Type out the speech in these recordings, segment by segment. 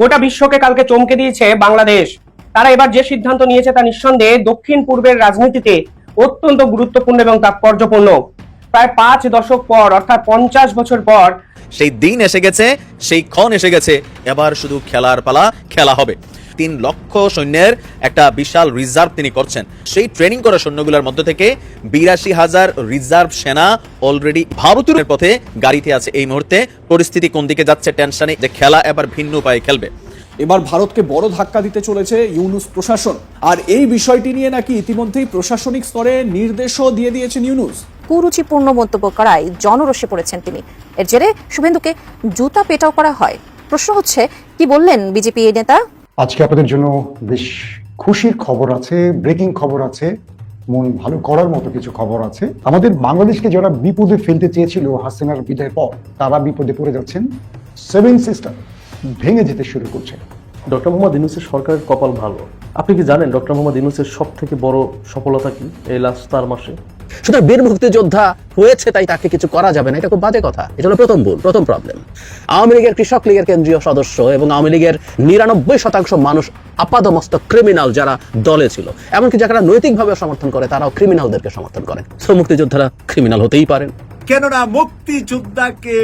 গোটা বিশ্বকে কালকে চমকে দিয়েছে বাংলাদেশ। তারা এবার যে সিদ্ধান্ত নিয়েছে তা নিঃসন্দেহে দক্ষিণ পূর্বের রাজনীতিতে অত্যন্ত গুরুত্বপূর্ণ এবং তাৎপর্যপূর্ণ। প্রায় পাঁচ দশক পর, অর্থাৎ পঞ্চাশ বছর পর, সেই দিন এসে গেছে, সেই ক্ষণ এসে গেছে। এবার শুধু খেলার পালা, খেলা হবে। তিন লক্ষ সৈন্যের একটা বিশাল রিজার্ভ তিনি করছেন। সেই ট্রেনিং করা সৈন্যগুলোর মধ্যে থেকে বিরাশি হাজার রিজার্ভ সেনা অলরেডি ভারতের পথে গাড়িতে আছে। এই মুহূর্তে পরিস্থিতি কোন দিকে যাচ্ছে টেনশনে যে খেলা এবার ভিন্ন উপায়ে খেলবে। এবার ভারতকে বড় ধাক্কা দিতে চলেছে ইউনুস প্রশাসন। আর এই বিষয়টি নিয়ে নাকি ইতিমধ্যেই প্রশাসনিক স্তরে নির্দেশও দিয়ে দিয়েছেন ইউনুস। কুরুচিপূর্ণ মন্তব্য করায় জনরোষে পড়েছেন তিনি। এর জেরে শুভেন্দুকে জুতা পেটাও করা হয়। প্রশ্ন হচ্ছে কি বললেন বিজেপি এই নেতা? আজকে আপনাদের জন্য বেশ খুশির খবর আছে ব্রেকিং খবর আছে, মন ভালো করার মতো কিছু খবর আছে। আমাদের বাংলাদেশকে যারা বিপদে ফেলতে চেয়েছিল হাসিনার বিদায়ের পর, তারা বিপদে পড়ে যাচ্ছেন। সেভেন সিস্টার ভেঙে যেতে শুরু করছে। ডক্টর মোহাম্মদ ইউনুসের সরকারের কপাল ভালো। আপনি কি জানেন ডক্টর মোহাম্মদ ইউনুসের সব থেকে বড় সফলতা কি এই লাস্ট চার মাসে? সুতরাং বীর মুক্তিযোদ্ধা হয়েছে তাই তাকে কিছু করা যাবে না। এটা খুব বাজে কথা। এটা হলো প্রথম ভুল, প্রথম প্রবলেম আওয়ামী লীগের কৃষক লীগের কেন্দ্রীয় সদস্য এবং আওয়ামী লীগের নিরানব্বই শতাংশ মানুষ আপাদমস্ত ক্রিমিনাল যারা দলে ছিল, এমনকি যারা নৈতিকভাবে সমর্থন করে, তারাও ক্রিমিনালদেরকে সমর্থন করেন সো মুক্তিযোদ্ধারা ক্রিমিনাল হতেই পারেন। কেননা মুক্তিযোদ্ধাকে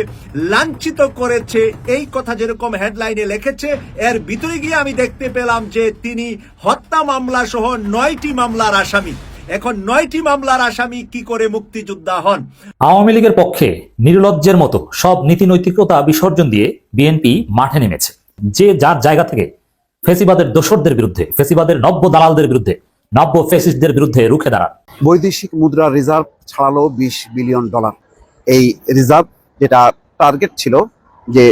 লাঞ্ছিত করেছে, এই কথা যেরকম হেডলাইনে লিখেছে, এর ভিতরে গিয়ে আমি দেখতে পেলাম যে তিনি হত্যা মামলা সহ নয়টি মামলার আসামি। এখন নয়টি মামলার আসামি কি করে মুক্তিযোদ্ধা হন? আওয়ামী লীগের পক্ষে নির্লজ্জের মতো সব নীতি নৈতিকতা বিসর্জন দিয়ে বিএনপি মাঠে নেমেছে। যে যার জায়গা থেকে ফেসিবাদের দোসরদের বিরুদ্ধে ফেসিবাদের নব্য দালালদের বিরুদ্ধে নব্য ফেসিস্টদের বিরুদ্ধে রুখে দাঁড়ান। বৈদেশিক মুদ্রা রিজার্ভ ছাড়ালো বিশ বিলিয়ন ডলার। এই রিজার্ভ যেটা টার্গেট ছিল যে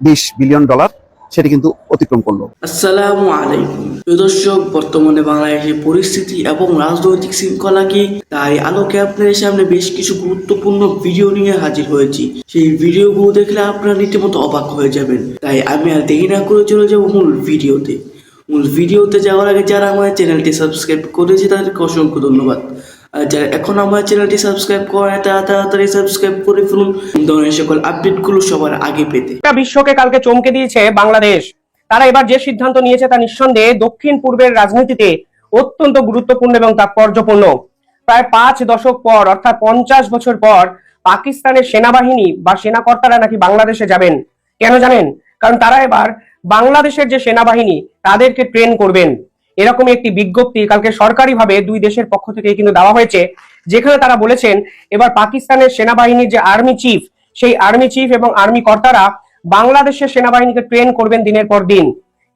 বিশ বিলিয়ন ডলার সেটা কিন্তু অতিক্রম করল। আসসালামু আলাইকুম। দর্শক, বর্তমানে বাংলাদেশের পরিস্থিতি এবং রাজনৈতিক শৃঙ্খলা কি তাই আলোকে আপনাদের সামনে বেশ কিছু গুরুত্বপূর্ণ ভিডিও নিয়ে হাজির হয়েছি। সেই ভিডিওগুলো দেখলে আপনারা রীতিমতো অবাক হয়ে যাবেন। তাই আমি আর দেরি না করে চলে যাব মূল ভিডিওতে। মূল ভিডিওতে যাওয়ার আগে যারা আমার চ্যানেলটি সাবস্ক্রাইব করেছে, তাদেরকে অসংখ্য ধন্যবাদ। যারা এখন আমার চ্যানেলটি সাবস্ক্রাইব করে তাড়াতাড়ি সাবস্ক্রাইব করে ফেলুন। ধরনের সকল আপডেটগুলো সবার আগে পেতে। বিশ্বকে কালকে চমকে দিয়েছে বাংলাদেশ। তারা এবার যে সিদ্ধান্ত নিয়েছে তা নিঃসন্দেহে দক্ষিণ পূর্বের রাজনীতিতে অত্যন্ত গুরুত্বপূর্ণ এবং তাৎপর্যপূর্ণ। প্রায় পাঁচ দশক পর, অর্থাৎ পঞ্চাশ বছর পর, পাকিস্তানের সেনাবাহিনী বা সেনাকর্তারা নাকি বাংলাদেশে যাবেন। কেন জানেন? কারণ তারা এবার বাংলাদেশের যে সেনাবাহিনী, তাদেরকে ট্রেন করবেন। এরকম একটি বিজ্ঞপ্তি কালকে সরকারিভাবে দুই দেশের পক্ষ থেকে কিন্তু দেওয়া হয়েছে, যেখানে তারা বলেছেন, এবার পাকিস্তানের সেনাবাহিনীর যে আর্মি চিফ, সেই আর্মি চিফ এবং আর্মি কর্তারা বাংলাদেশের সেনাবাহিনীকে ট্রেন করবেন দিনের পর দিন।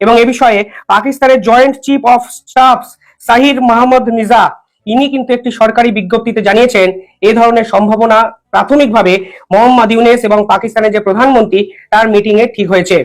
এবং এ বিষয়ে পাকিস্তানের joint chief of staff Sahir Mahmud নিজা, ইনি কিন্তু একটি সরকারি বিজ্ঞপ্তিতে জানিয়েছেন, এ ধরনের সম্ভাবনা প্রাথমিকভাবে মোহাম্মদ ইউনেস এবং পাকিস্তানের যে প্রধানমন্ত্রী, তার মিটিং এ ঠিক হয়েছে।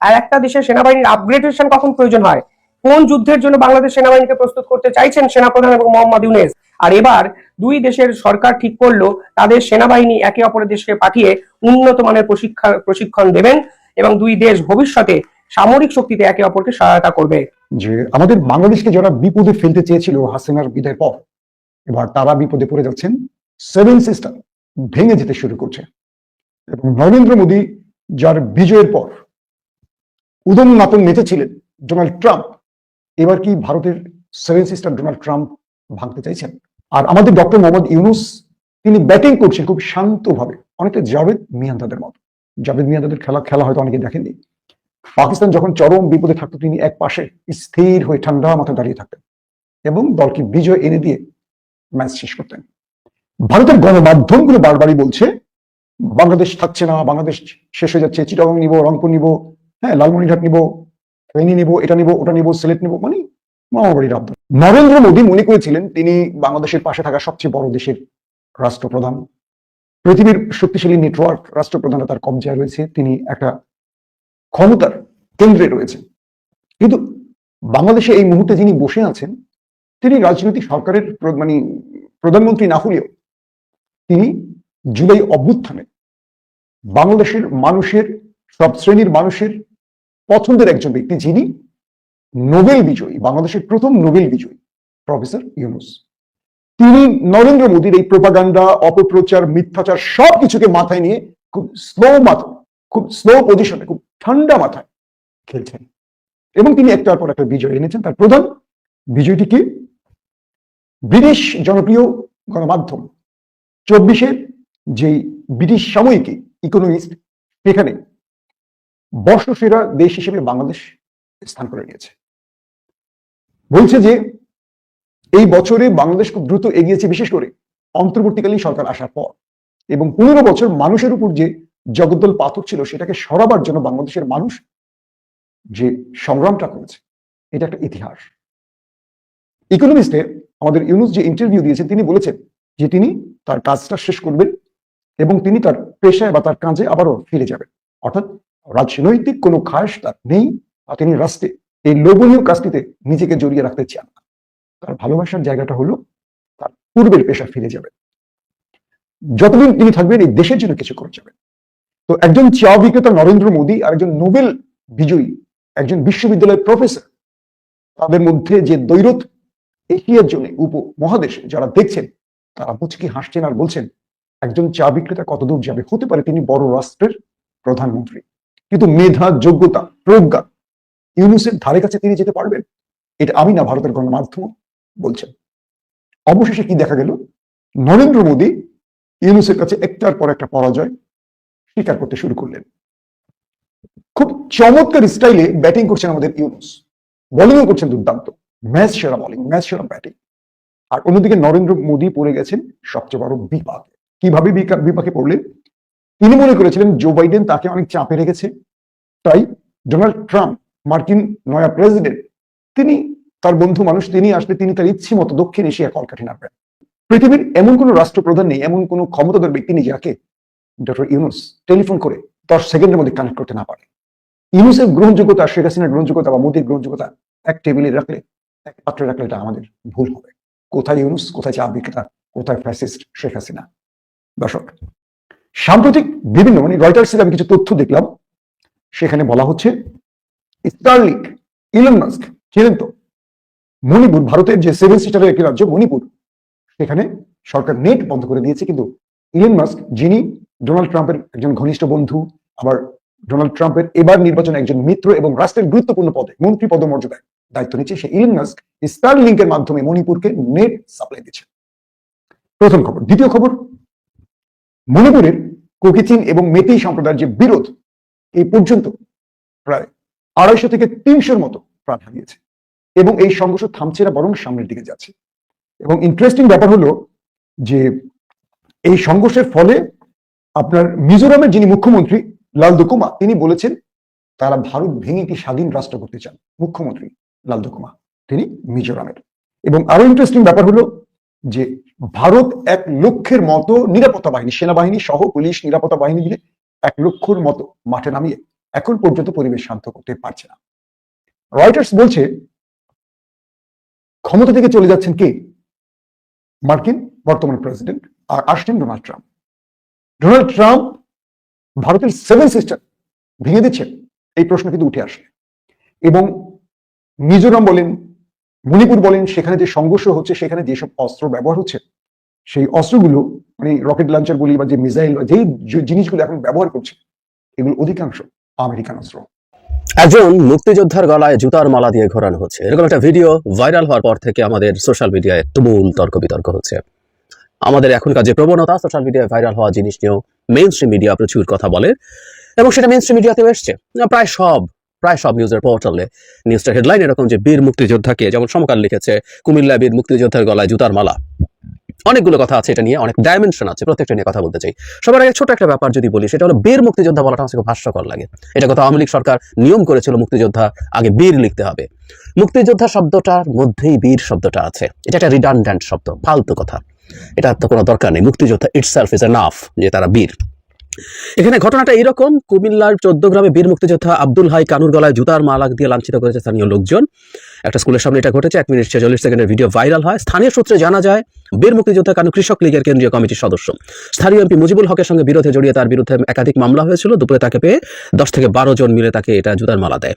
আর একটা দেশের সেনাবাহিনীর আপগ্রেডেশন কখন প্রয়োজন হয়? কোন যুদ্ধের জন্য বাংলাদেশ সেনাবাহিনীকে প্রস্তুত করতে চাইছেন সেনাপ্রধান এবং মোহাম্মদ ইউনেস? আর এবার দুই দেশের সরকার ঠিক করল, তাদের সেনাবাহিনী একে অপরের দেশকে পাঠিয়ে উন্নত মানের প্রশিক্ষণ প্রশিক্ষণ দেবেন এবং দুই দেশ ভবিষ্যতে সামরিক শক্তিতে একে অপরকে সহায়তা করবে। যে আমাদের বাংলাদেশকে যারা বিপদে ফেলতে চেয়েছিল হাসিনার বিদায়ের পর, এবার তারা বিপদে পড়ে যাচ্ছেন। সেভেন সিস্টার ভেঙে যেতে শুরু করছে। এবং নরেন্দ্র মোদী যার বিজয়ের পর উদম নাতন নেচেছিলেন ডোনাল্ড ট্রাম্প এবার কি ভারতের সেভেন সিস্টার ডোনাল্ড ট্রাম্প ভাঙতে চাইছেন? আর আমাদের ডক্টর মোহাম্মদ ইউনুস, তিনি ব্যাটিং করছেন খুব শান্তভাবে। অনেকটা জাভেদ মিয়ান্দাদের মতো। জাভেদ মিয়ান্দাদের খেলা খেলা হয়তো অনেকে দেখেননি। পাকিস্তান যখন চরম বিপদে থাকতো, তিনি এক পাশে স্থির হয়ে ঠান্ডা মাথায় দাঁড়িয়ে থাকতেন এবং দলকে বিজয় এনে দিয়ে ম্যাচ শেষ করতেন। ভারতের গণমাধ্যমগুলো বারবারই বলছে, বাংলাদেশ থাকছে না, বাংলাদেশ শেষ হয়ে যাচ্ছে, চিটাগং নিব, রংপুর নিব হ্যাঁ লালমনিরহাট নিব ফেনী নিব, এটা নিব, ওটা নিব সিলেট নিব মানে মামাবাড়ির আব্দ নরেন্দ্র মোদী মনে করেছিলেন তিনি বাংলাদেশের পাশে থাকা সবচেয়ে বড় দেশের রাষ্ট্রপ্রধান। পৃথিবীর শক্তিশালী নেটওয়ার্ক রাষ্ট্রপ্রধানরা তার কবজায় রয়েছে, তিনি একটা ক্ষমতার কেন্দ্রে রয়েছেন। কিন্তু বাংলাদেশে এই মুহূর্তে যিনি বসে আছেন, তিনি রাজনৈতিক সরকারের মানে প্রধানমন্ত্রী না হলেও তিনি জুলাই অভ্যুত্থানে বাংলাদেশের মানুষের, সব শ্রেণির মানুষের পছন্দের একজন ব্যক্তি যিনি নোবেল বিজয়ী, বাংলাদেশের প্রথম নোবেল বিজয়ী, প্রফেসর ইউনুস। তিনি নরেন্দ্র মোদীর এই প্রোপাগান্ডা, অপপ্রচার, মিথ্যাচার সবকিছুকে মাথায় নিয়ে খুব স্লো মাথায় খুব স্লো পজিশনে খুব ঠান্ডা মাথায় খেলছেন। এবং তিনি একটার পর একটা বিজয় এনেছেন। তার প্রধান বিজয়টি কি? ব্রিটিশ জনপ্রিয় গণমাধ্যম। চব্বিশের যেই ব্রিটিশ সাময়িকী ইকোনমিস্ট সেখানে বর্ষসেরা দেশ হিসেবে বাংলাদেশ স্থান করে নিয়েছে। বলছে যে, এই বছরে বাংলাদেশ খুব দ্রুত এগিয়েছে, বিশেষ করে অন্তর্বর্তীকালীন সরকার আসার পর। এবং পনেরো বছর মানুষের উপর যে জগদ্দল পাথর ছিল, সেটাকে সরাবার জন্য বাংলাদেশের মানুষ যে সংগ্রামটা করেছে, এটা একটা ইতিহাস। ইকোনমিস্টে আমাদের ইউনুস যে ইন্টারভিউ দিয়েছেন, তিনি বলেছেন যে তিনি তার কাজটা শেষ করবেন এবং তিনি তার পেশায় বা তার কাজে আবারও ফিরে যাবেন। অর্থাৎ রাজনৈতিক কোনো খাস তার নেই, আর তিনি রাষ্ট্রে এই লোভনীয় কাজটিতে নিজেকে জড়িয়ে রাখতে চান না। তার ভালোবাসার জায়গাটা হলো তার পূর্বের পেশা ফিরে যাবেন যতদিন তিনি থাকবেন, এই দেশের জন্য কিছু করে যাবেন। তো একজন চা বিক্রেতা নরেন্দ্র মোদী আর একজন নোবেল বিজয়ী, একজন বিশ্ববিদ্যালয়ের প্রফেসর, তাদের মধ্যে যে দৈরত এশিয়ার জন্য উপমহাদেশে যারা দেখছেন, তারা মুচকি হাসছেন আর বলছেন, একজন চা বিক্রেতা কতদূর যাবে? হতে পারে তিনি বড় রাষ্ট্রের প্রধানমন্ত্রী। কিন্তু মেধা যোগ্যতা, প্রজ্ঞা, ইউনুসের ধারে কাছে তিনি যেতে পারবেন, এটা আমি না ভারতের গণমাধ্যম বলছেন। অবশেষে কি দেখা গেল? নরেন্দ্র মোদী ইউনুসের কাছে একটার পর একটা পরাজয় স্বীকার করতে শুরু করলেন। খুব চমৎকার স্টাইলে ব্যাটিং করছেন আমাদের ইউনুস। বোলিংও করছেন দুর্দান্ত। ম্যাচ সেরা বোলিং, ম্যাচ সেরা ব্যাটিং। আর অন্যদিকে নরেন্দ্র মোদী পড়ে গেছেন সবচেয়ে বড় বিপাকে। কীভাবে বিপাকে পড়লেন? তিনি মনে করেছিলেন জো বাইডেন তাকে অনেক চাপে রেখেছে। তাই ডোনাল্ড ট্রাম্প মার্কিন নয়া প্রেসিডেন্ট তিনি তার বন্ধু মানুষ, তিনি আসলে, তিনি তার ইচ্ছে মতো দক্ষিণ এশিয়া কলকাঠি নাড়বেন পৃথিবীর এমন কোনো রাষ্ট্রপ্রধান নেই, এমন কোনো ক্ষমতাধর ব্যক্তি নেই যাকে ডক্টর ইউনুস টেলিফোন করে দশ সেকেন্ডের মধ্যে কানেক্ট করতে না পারে। ইউনুসের গ্রহণযোগ্যতা, শেখ হাসিনার গ্রহণযোগ্যতা বা মোদীর গ্রহণযোগ্যতা এক টেবিলে রাখলে, এক পাত্রে রাখলে এটা আমাদের ভুল হবে। কোথায় ইউনুস কোথায় চা বিক্রেতা, কোথায় ফ্যাসিস্ট শেখ হাসিনা? দর্শক সাম্প্রতিক বিভিন্ন মানে রয়টার্সের আমি কিছু তথ্য দেখলাম, সেখানে বলা হচ্ছে স্টারলিংক, ইলন মাস্ক তো। মণিপুর, ভারতের যে সেভেন সিস্টারের একটি রাজ্য, মণিপুর, সেখানে সরকার নেট বন্ধ করে দিয়েছে, কিন্তু ইলন মাস্ক, যিনি ডোনাল্ড ট্রাম্পের একজন ঘনিষ্ঠ বন্ধু, আবার ডোনাল্ড ট্রাম্পের এবার নির্বাচনে একজন মিত্র এবং রাষ্ট্রের গুরুত্বপূর্ণ পদে, মন্ত্রী পদমর্যাদায় দায়িত্ব নিচ্ছে সে ইলন মাস্ক স্টার লিঙ্কের মাধ্যমে মণিপুরকে নেট সাপ্লাই দিচ্ছে। প্রথম খবর, দ্বিতীয় খবর মণিপুরের কোকিচিন এবং মেতি সম্প্রদায়ের যে বিরোধ, এই পর্যন্ত প্রায় আড়াইশো থেকে তিনশোর মতো প্রাণ হারিয়েছে এবং এই সংঘর্ষ থামছে না, বরং সামনের দিকে যাচ্ছে। এবং ইন্টারেস্টিং ব্যাপার হলো যে এই সংঘর্ষের ফলে আপনার মিজোরামের যিনি মুখ্যমন্ত্রী লাল দুকুমা তিনি বলেছেন, তারা ভারত ভেঙে একটি স্বাধীন রাষ্ট্র করতে চান? মুখ্যমন্ত্রী লাল দুকুমা তিনি মিজোরামের। এবং আরও ইন্টারেস্টিং ব্যাপার হলো যে ভারত এক লক্ষের মতো নিরাপত্তা বাহিনী, সেনাবাহিনী সহ পুলিশ নিরাপত্তা বাহিনী মিলে এক লক্ষর মতো মাঠে নামিয়ে এখন পর্যন্ত পরিবেশ শান্ত করতে পারছে না। রয়টার্স বলছে, ক্ষমতা থেকে চলে যাচ্ছেন কে? মার্কিন বর্তমান প্রেসিডেন্ট আর আসছেন ডোনাল্ড ট্রাম্প। ডোনাল্ড ট্রাম্প ভারতের সেভেন সিস্টার ভেঙে দিচ্ছেন, এই প্রশ্ন কিন্তু উঠে আসে। এবং মিজোরাম বলেন মণিপুর বলেন, সেখানে যে সংঘর্ষ হচ্ছে, সেখানে যেসব অস্ত্র ব্যবহার হচ্ছে, সেই অস্ত্রগুলো মানে রকেট লঞ্চার বলি বা যে মিসাইল বা যেই জিনিসগুলো এখন ব্যবহার করছে, এগুলো অধিকাংশ আমেরিকান অস্ত্র। একজন মুক্তিযোদ্ধার গলায় জুতার মালা দিয়ে ঘোরানো হচ্ছে। এরকম একটা ভিডিও ভাইরাল হওয়ার পর থেকে আমাদের সোশ্যাল মিডিয়ায় তুমুল তর্ক বিতর্ক হচ্ছে। আমাদের এখনকার যে প্রবণতা, সোশ্যাল মিডিয়ায় ভাইরাল হওয়া জিনিস নিয়েও স্ট্রিম মিডিয়া প্রচুর কথা বলে, এবং সেটা স্ট্রিম মিডিয়াতেও এসছে। প্রায় সব প্রায় সব নিউজের পোর্টালে নিউজটা হেডলাইন এরকম যে বীর মুক্তিযোদ্ধাকে, যেমন সমকাল লিখেছে, কুমিল্লা বীর মুক্তিযোদ্ধার গলায় জুতার মালা। অনেকগুলো কথা আছে এটা নিয়ে, অনেক ডাইমেনশন আছে, প্রত্যেকটা নিয়ে কথা বলতে চাই। সবার আগে ছোট একটা ব্যাপার যদি বলি, সেটা হলো বীর মুক্তিযোদ্ধা বলাটা আমার খুব হাস্যকর লাগে। এটা কথা আওয়ামী সরকার নিয়ম করেছিল মুক্তিযোদ্ধা আগে বীর লিখতে হবে। মুক্তিযোদ্ধা শব্দটার মধ্যেই বীর শব্দটা আছে। এটা একটা রিডান্ডেন্ট শব্দ, ফালতু কথা। এটা তো কোনো দরকার নেই। মুক্তিযোদ্ধা ইটসেলফ ইজ নাফ যে তারা বীর। এখানে ঘটনাটা এরকম কুমিল্লার চোদ্দ গ্রামে বীর মুক্তিযোদ্ধা আব্দুল হাই কানুর গলায় জুতার মালাক দিয়ে লাঞ্ছিত করেছে স্থানীয় লোকজন। একটা স্কুলের সামনে এটা ঘটেছে, এক মিনিট ছেচল্লিশ সেকেন্ডের ভিডিও ভাইরাল হয়। স্থানীয় সূত্রে জানা যায়, বীর মুক্তিযোদ্ধা কানু কৃষক লীগের কেন্দ্রীয় কমিটির সদস্য। স্থানীয় এমপি মুজিবুল হকের সঙ্গে বিরোধে জড়িয়ে তার বিরুদ্ধে একাধিক মামলা হয়েছিল। দুপুরে তাকে পেয়ে দশ থেকে বারো জন মিলে তাকে এটা জুতার মালা দেয়।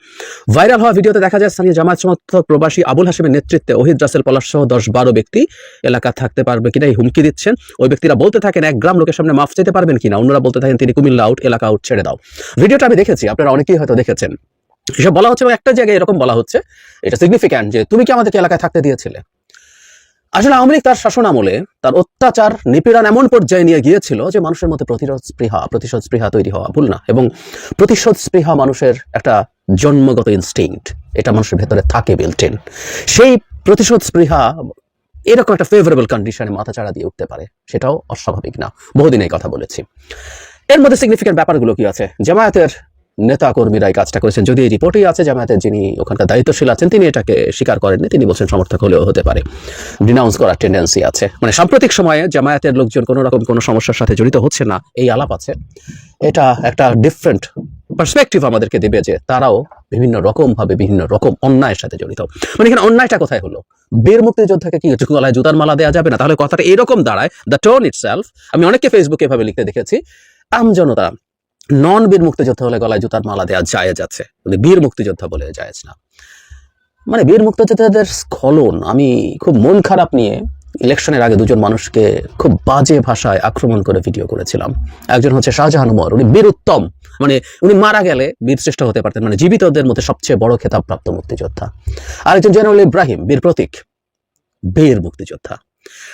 ভাইরাল হওয়া ভিডিওতে দেখা যায়, স্থানীয় জামায়াত সমর্থক প্রবাসী আবুল হাসিমের নেতৃত্বে ওহিদ রাসেল পলাশ সহ দশ বারো ব্যক্তি এলাকা থাকতে পারবে কিনা এই হুমকি দিচ্ছেন। ওই ব্যক্তিরা বলতে থাকেন, এক গ্রাম লোকের সামনে মাফ চাইতে পারবেন কিনা? অন্যরা বলতে থাকেন, তিনি কুমিল্লা আউট এলাকা আউট ছেড়ে দাও। ভিডিওটা আমি দেখেছি, আপনারা অনেকেই হয়তো দেখেছেন। এসব বলা হচ্ছে এবং একটা জায়গায় এরকম বলা হচ্ছে, এটা সিগনিফিক্যান্ট যে তুমি কি আমাদেরকে এলাকায় থাকতে দিয়েছিলে? আসলে আওয়ামী লীগ তার শাসন আমলে তার অত্যাচার, নিপীড়ন এমন পর্যায়ে নিয়ে গিয়েছিল যে মানুষের মধ্যে প্রতিরোধ স্পৃহা, প্রতিশোধ স্পৃহা তৈরি হওয়া ভুল না এবং প্রতিশোধ স্পৃহা মানুষের একটা জন্মগত ইনস্টিংক্ট এটা মানুষের ভেতরে থাকে বিল্টেন সেই প্রতিশোধ স্পৃহা এরকম একটা ফেভারেবল কন্ডিশনে মাথা চাড়া দিয়ে উঠতে পারে, সেটাও অস্বাভাবিক না। বহুদিন এই কথা বলেছি। এর মধ্যে সিগনিফিকেন্ট ব্যাপারগুলো কি আছে? জামায়াতের নেতা কর্মীরা এই কাজটা করেছেন। যদি এই রিপোর্টেই আছে জামায়াতের যিনি ওখানকার দায়িত্বশীল আছেন, তিনি এটাকে স্বীকার করেননি। তিনি বলছেন সমর্থক হলেও হতে পারে। ডিনাউন্স করার টেন্ডেন্সি আছে। মানে সাম্প্রতিক সময়ে জামায়াতের লোকজন কোনো রকম কোনো সমস্যার সাথে জড়িত হচ্ছে না, এই আলাপ আছে। এটা একটা ডিফারেন্ট পার্সপেক্টিভ আমাদেরকে দেবে যে তারাও বিভিন্ন রকম ভাবে বিভিন্ন রকম অন্যায়ের সাথে জড়িত। মানে এখানে অন্যায়টা কোথায় হলো? বীর মুক্তিযোদ্ধাকে কি হচ্ছে গলায় জুতার মালা দেওয়া যাবে না? তাহলে কথাটা এরকম দাঁড়ায়। দ্য টোন ইট আমি অনেককে ফেসবুকে এভাবে লিখতে দেখেছি আমজনতা নন বীর মুক্তিযোদ্ধা হলে গলায় জুতার মালা দেওয়া জায়েজ আছে। মানে বীর মুক্তিযোদ্ধা বলে জায়েজ না। মানে বীর মুক্তিযোদ্ধাদের স্খলন, আমি খুব মন খারাপ নিয়ে ইলেকশনের আগে দুজন মানুষকে খুব বাজে ভাষায় আক্রমণ করে ভিডিও করেছিলাম। একজন হচ্ছে শাহজাহান উমর উনি বীর উত্তম। মানে উনি মারা গেলে বীর শ্রেষ্ঠ হতে পারতেন মানে জীবিতদের মধ্যে সবচেয়ে বড় খেতাবপ্রাপ্ত মুক্তিযোদ্ধা। আরেকজন জেনারেল ইব্রাহিম, বীর প্রতীক, বীর মুক্তিযোদ্ধা।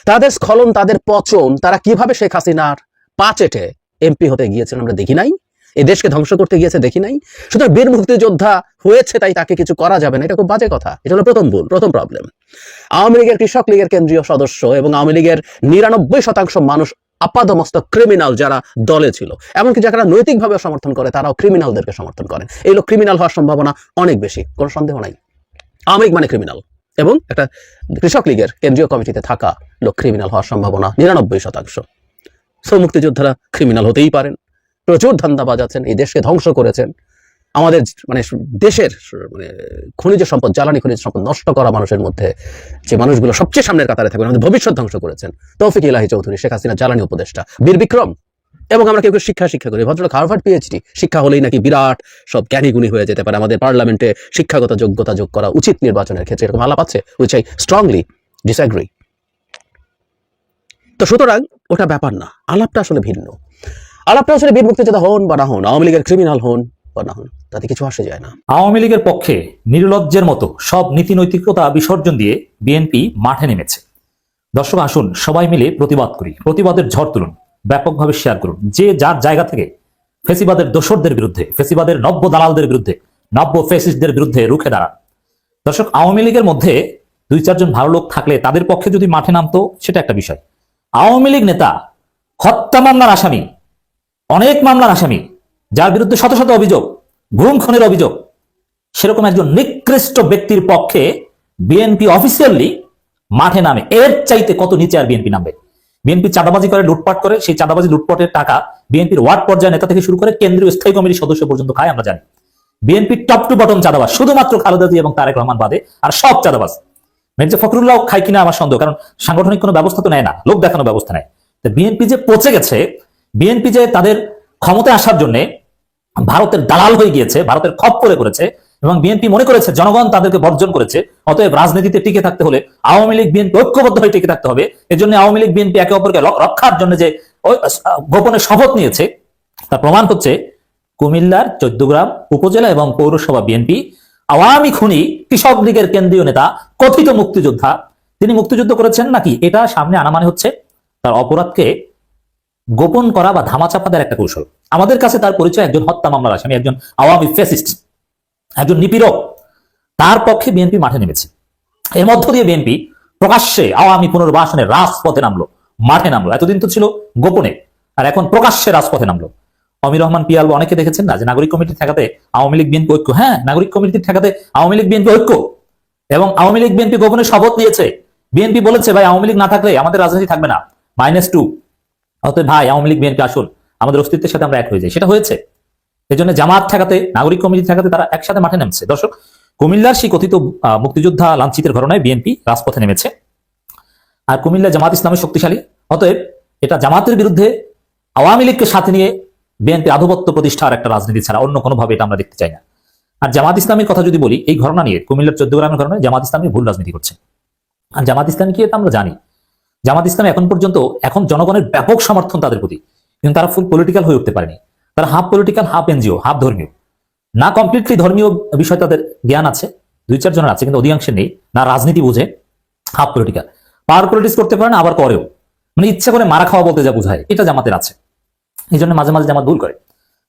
তাদের স্খলন, তাদের পচন, তারা কীভাবে শেখ হাসিনার পা চেটে এমপি হতে গিয়েছেন, আমরা দেখি নাই। এই দেশকে ধ্বংস করতে গিয়েছে, দেখি নাই। সুতরাং বীর মুক্তিযোদ্ধা হয়েছে, তাই তাকে কিছু করা যাবে না। এটা খুব বাজে কথা। এটা হলো প্রথম ভুল, প্রথম প্রবলেম আওয়ামী লীগের কৃষক লীগের কেন্দ্রীয় সদস্য এবং আওয়ামী লীগের নিরানব্বই শতাংশ মানুষ আপাদমস্ত ক্রিমিনাল যারা দলে ছিল, এমনকি যারা নৈতিকভাবে সমর্থন করে, তারাও ক্রিমিনালদেরকে সমর্থন করেন। এই লোক ক্রিমিনাল হওয়ার সম্ভাবনা অনেক বেশি, কোনো সন্দেহ নাই। আওয়ামী লীগ মানে ক্রিমিনাল এবং একটা কৃষক লীগের কেন্দ্রীয় কমিটিতে থাকা লোক ক্রিমিনাল হওয়ার সম্ভাবনা নিরানব্বই শতাংশ। সো মুক্তিযোদ্ধারা ক্রিমিনাল হতেই পারেন। প্রচুর ধান্দাবাজ আছেন, এই দেশকে ধ্বংস করেছেন। আমাদের মানে দেশের মানে খনিজ সম্পদ, জ্বালানি খনিজ সম্পদ নষ্ট করা মানুষের মধ্যে যে মানুষগুলো সবচেয়ে সামনের কাতারে থাকবেন, আমাদের ভবিষ্যৎ ধ্বংস করেছেন। তৌফিক ইলাহি চৌধুরী, শেখ হাসিনা জ্বালানি উপদেষ্টা, বীর বিক্রম। এবং আমরা কেউ কেউ শিক্ষা শিক্ষা করি। ভদ্রলোক হার্ভার্ড পিএইচডি শিক্ষা হলেই নাকি বিরাট সব জ্ঞানী গুণী হয়ে যেতে পারে। আমাদের পার্লামেন্টে শিক্ষাগত যোগ্যতা যোগ করা উচিত নির্বাচনের ক্ষেত্রে, এরকম আলাপ আছে উইচ আই স্ট্রংলি ডিসঅ্যাগ্রি তো সুতরাং ওটা ব্যাপার না, আলাপটা আসলে ভিন্ন। আলাপটা আসলে বীর মুক্তিযোদ্ধা হন বা না হন, আওয়ামী লীগের ক্রিমিনাল হন বা না হন, তাতে কিছু আসে যায় না। আওয়ামী লীগের পক্ষে নির্লজ্জের মতো সব নীতি নৈতিকতা বিসর্জন দিয়ে বিএনপি মাঠে নেমেছে। দর্শক, আসুন সবাই মিলে প্রতিবাদ করি। প্রতিবাদের ঝড় তুলুন, ব্যাপকভাবে শেয়ার করুন। যে যার জায়গা থেকে ফেসিবাদের দোসরদের বিরুদ্ধে, ফেসিবাদের নব্য দালালদের বিরুদ্ধে, নব্য ফেসিস্টদের বিরুদ্ধে রুখে দাঁড়ান। দর্শক, আওয়ামী লীগের মধ্যে দুই চারজন ভালো লোক থাকলে তাদের পক্ষে যদি মাঠে নামতো, সেটা একটা বিষয়। আওয়ামী লীগ নেতা, হত্যা মামলার আসামি, অনেক মামলার আসামি, যার বিরুদ্ধে শত শত অভিযোগ, গুম খুনের অভিযোগ, সেরকম একজন নিকৃষ্ট ব্যক্তির পক্ষে বিএনপি অফিসিয়ালি মাঠে নামে। এর চাইতে কত নিচে আর বিএনপি নামবে? বিএনপি চাঁদাবাজি করে, লুটপাট করে, সেই চাঁদাবাজি, লুটপাটের টাকা বিএনপির ওয়ার্ড পর্যায়ে নেতা থেকে শুরু করে কেন্দ্রীয় স্থায়ী কমিটির সদস্য পর্যন্ত খায়, আমরা জানি। বিএনপি টপ টু বটম চাঁদাবাজ, শুধুমাত্র খালেদা জিয়া এবং তারেক রহমান বাদে, আর সব চাঁদাবাজ। মির্জা ফখরুল্লাহ খায় কিনা আমার সন্দেহ, কারণ সাংগঠনিক কোনো ব্যবস্থা তো নেয় না, লোক দেখানো ব্যবস্থা নেয়। তো বিএনপি যে পচে গেছে, বিএনপি যে তাদের ক্ষমতায় আসার জন্য ভারতের দালাল হয়ে গিয়েছে, ভারতের খপ করে করেছে, এবং বিএনপি মনে করেছে জনগণ তাদেরকে বর্জন করেছে, অতএব রাজনীতিতে টিকে থাকতে হলে আওয়ামী লীগ বিএনপি ঐক্যবদ্ধ হয়ে টিকে থাকতে হবে। এর জন্য আওয়ামী লীগ বিএনপি একে অপরকে রক্ষার জন্য যে গোপনে শপথ নিয়েছে, তার প্রমাণ হচ্ছে কুমিল্লার চোদ্দ গ্রাম উপজেলা এবং পৌরসভা বিএনপি আওয়ামী খুনি কৃষক লীগের কেন্দ্রীয় নেতা, কথিত মুক্তিযোদ্ধা। তিনি মুক্তিযুদ্ধ করেছেন নাকি? এটা সামনে আনা মানে হচ্ছে তার অপরাধকে গোপন করা বা ধামাচাপা দেওয়ার একটা কৌশল। আমাদের কাছে তার পরিচয় একজন হত্যা মামলার আসামি, একজন আওয়ামী ফেসিস্ট একজন নিপীড়ক। তার পক্ষে বিএনপি মাঠে নেমেছে। এর মধ্য দিয়ে বিএনপি প্রকাশ্যে আওয়ামী পুনর্বাসনের রাজপথে নামলো, মাঠে নামলো। এতদিন তো ছিল গোপনে, আর এখন প্রকাশ্যে রাজপথে নামলো। অমির রহমান পিয়াল অনেকে দেখেছেন না যে নাগরিক কমিটি ঠেকাতে আওয়ামী লীগ বিএনপি ঐক্য। হ্যাঁ নাগরিক কমিটি ঠেকাতে আওয়ামী লীগ বিএনপি ঐক্য এবং আওয়ামী লীগ বিএনপি গোপনে শপথ নিয়েছে। বিএনপি বলেছে, ভাই, আওয়ামী লীগ না থাকলে আমাদের রাজনীতি থাকবে না। Minus two. অতএব ভাই, আওয়ামী লীগ বিএনপি আসুন। আমাদের অস্তিত্বের সাথে আমরা এক হয়ে যাই। সেটা হয়েছে। এই জন্য জামাত ঠেকাতে, নাগরিক কমিটি ঠেকাতে তারা একসাথে মাঠে নেমেছে। দর্শক, কুমিল্লার সেই কথিত মুক্তিযোদ্ধা লাঞ্ছিতের ঘটনায় বিএনপি রাজপথে নেমেছে। আর কুমিল্লা জামাত ইসলামের শক্তিশালী। অতএব এটা জামাতের বিরুদ্ধে আওয়ামী লীগকে সাথে নিয়ে বিএনপি আধিপত্য প্রতিষ্ঠার একটা রাজনীতি ছাড়া অন্য কোনোভাবে এটা আমরা দেখতে চাই না। আর জামাত ইসলামের কথা যদি বলি, এই ঘটনা নিয়ে কুমিল্লার চোদ্দ গ্রামের ঘটনায় জামাত ইসলামী ভুল রাজনীতি করছে। আর জামাত ইসলামীকে তো আমরা জানি? জামাত ইসলাম এখন পর্যন্ত এখন জনগণের ব্যাপক সমর্থন তাদের প্রতি। কিন্তু তারা ফুল পলিটিক্যাল হয়ে উঠতে পারেনি। তারা half political half NGO half ধর্মীয়। না কমপ্লিটলি ধর্মীয় বিষয় তাদের জ্ঞান আছে, দুই চারজনের আছে, কিন্তু অধিকাংশের নেই। না রাজনীতি বুঝে হাফ পলিটিক্যাল পাওয়ার পলিটিক্স করতে পারে না, আবার করেও। মানে ইচ্ছা করে মারা খাওয়া বলতে যা বোঝায়, এটা জামাতের আছে। এই জন্য মাঝে মাঝে জামাত ভুল করে,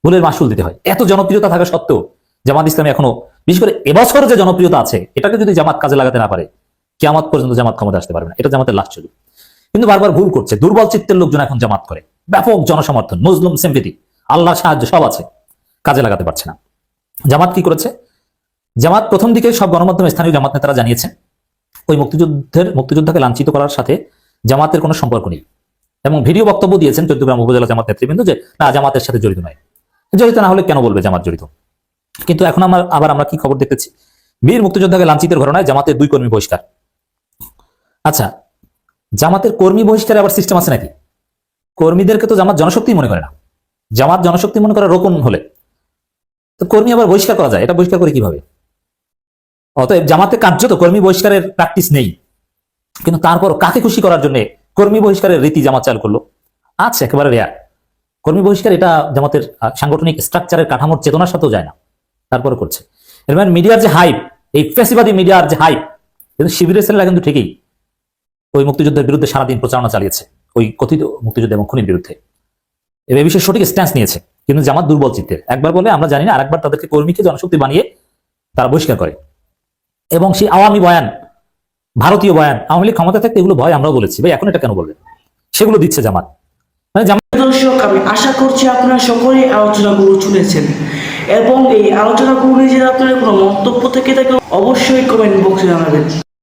ভুলের মাসুল দিতে হয়। এত জনপ্রিয়তা থাকা সত্ত্বেও জামাত ইসলামী এখনও, বিশেষ করে এবছর যে জনপ্রিয়তা আছে, এটাকে যদি জামাত কাজে লাগাতে না পারে, কেয়ামত পর্যন্ত জামাত ক্ষমতা আসতে পারবে না। এটা জামাতের লাস্ট ছবি কিন্তু বারবার ভুল করছে। দুর্বল চিত্তের লোকজন এখন জামাত করে। ব্যাপক জনসমর্থন, মুসলিম সিম্পিতি আল্লাহর সাহায্য সব আছে, কাজে লাগাতে পারছে না। জামাত কি করেছে? জামাত প্রথম দিকে সব গণমাধ্যমে স্থানীয় জামাত নেতারা জানিয়েছেন, ওই মুক্তিযুদ্ধের, মুক্তিযোদ্ধাকে লাঞ্ছিত করার সাথে জামাতের কোনো সম্পর্ক নেই। এবং ভিডিও বক্তব্য দিয়েছেন চৌদ্দগ্রাম উপজেলা জামাত নেতৃবৃন্দ যে, না, জামাতের সাথে জড়িত নয় জড়িত না হলে কেন বলবে জামাত জড়িত? কিন্তু এখন আমার, আবার আমরা কি খবর দেখতেছি? বীর মুক্তিযোদ্ধাকে লাঞ্ছিতের ঘটনায় জামাতের দুই কর্মী বহিষ্কার। আচ্ছা জামাতের কর্মী বহিষ্কারে আবার সিস্টেম আছে নাকি? কর্মীদেরকে তো জামাত জনশক্তি মনে করে না। জামাত জনশক্তি মনে করা রোকন হলে। তো কর্মী আবার বহিষ্কার করা যায়, এটা বহিষ্কার করে কীভাবে? অতএব জামাতে কার্যত কর্মী বহিষ্কারের প্র্যাকটিস নেই। কিন্তু তারপর কাকে খুশি করার জন্য কর্মী বহিষ্কারের রীতি জামাত চালু করল। আছে একেবারে রেয়ার। কর্মী বহিষ্কার এটা জামাতের সাংগঠনিক স্ট্রাকচারের কাঠামোর চেতনার সাথেও যায় না। তারপরে করছে। এর মানে মিডিয়ার যে হাইপ এই ফেসিবাদী মিডিয়ার যে হাইপ কিন্তু শিবিরের ছেলেরা কিন্তু ঠিকই ওই মুক্তিযুদ্ধের বিরুদ্ধে সারাদিন প্রচারণা চালিয়েছে, ওই কথিত মুক্তিযুদ্ধ এবং খুনির বিরুদ্ধে। এর বিষয়ে সঠিক স্ট্যান্স নিয়েছে, কিন্তু জামাত দুর্বল চিত্তের। একবার বলে আমরা জানি না, আরেকবার তাদেরকে কর্মীকে জনশক্তি বানিয়ে তারা বহিষ্কার করে। এবং সেই আওয়ামী বয়ান ভারতীয় বয়ান, আওয়ামী লীগ ক্ষমতা থাকতে এগুলো ভয় আমরাও বলেছি। ভাই, এখন এটা কেন বলবেন সেগুলো দিচ্ছে জামাত। মানে দর্শক, আমি আশা করছি আপনারা সকলেই আলোচনাগুলো শুনেছেন এবং এই আলোচনাগুলো নিয়ে যদি আপনাদের কোনো মন্তব্য থেকে থাকে অবশ্যই কমেন্ট বক্সে জানাবেন।